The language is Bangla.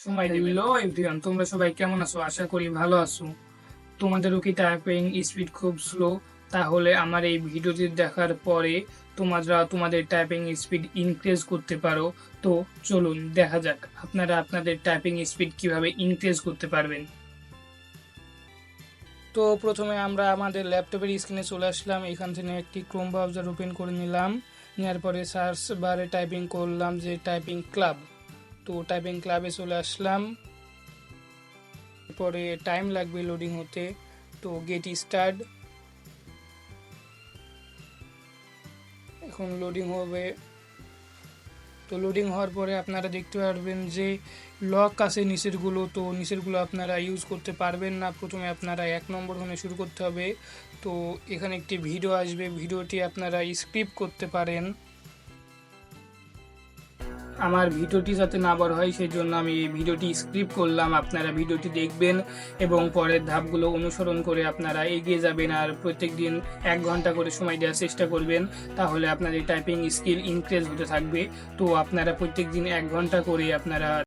সময় দিল এভরিওয়ান তোমরা সবাই কেমন আছো? আশা করি ভালো আছো। তোমাদেরও কি টাইপিং স্পিড খুব স্লো তাহলে আমার এই ভিডিওটি দেখার পরে তোমরা, তোমাদের টাইপিং স্পিড ইনক্রিজ করতে পারো। তো চলুন, দেখা যাক আপনারা আপনাদের টাইপিং স্পিড কীভাবে ইনক্রিজ করতে পারবেন। তো প্রথমে আমরা আমাদের ল্যাপটপের স্ক্রিনে চলে আসলাম। এখান থেকে একটি ক্রোম ব্রাউজার ওপেন করে নিলাম। নেওয়ার পরে সার্চ বারে টাইপিং করলাম যে টাইপিং ক্লাব তো টাইপিং ক্লাবে চলে আসলাম। পরে টাইম লাগবে লোডিং হতে। তো গেট স্টার্ট এখন লোডিং হবে। তো লোডিং হওয়ার পরে আপনারা দেখতে পারবেন যে লক আছে নিচেরগুলো। তো নিচেরগুলো আপনারা ইউজ করতে পারবেন না। প্রথমে আপনারা এক নম্বর হনে শুরু করতে হবে। তো এখানে একটি ভিডিও আসবে। ভিডিওটি আপনারা স্ক্রিপ্ট করতে পারেন। আমার ভিডিওটি যাতে না বড় হয় সেই জন্য আমি এই ভিডিওটি স্ক্রিপ্ট করলাম। আপনারা ভিডিওটি দেখবেন এবং পরের ধাপগুলো অনুসরণ করে আপনারা এগিয়ে যাবেন আর প্রত্যেক দিন এক ঘণ্টা করে সময় দেওয়ার চেষ্টা করবেন। তাহলে আপনাদের টাইপিং স্কিল ইনক্রিজ হতে থাকবে। তো আপনারা প্রত্যেক দিন এক ঘণ্টা করে আপনারা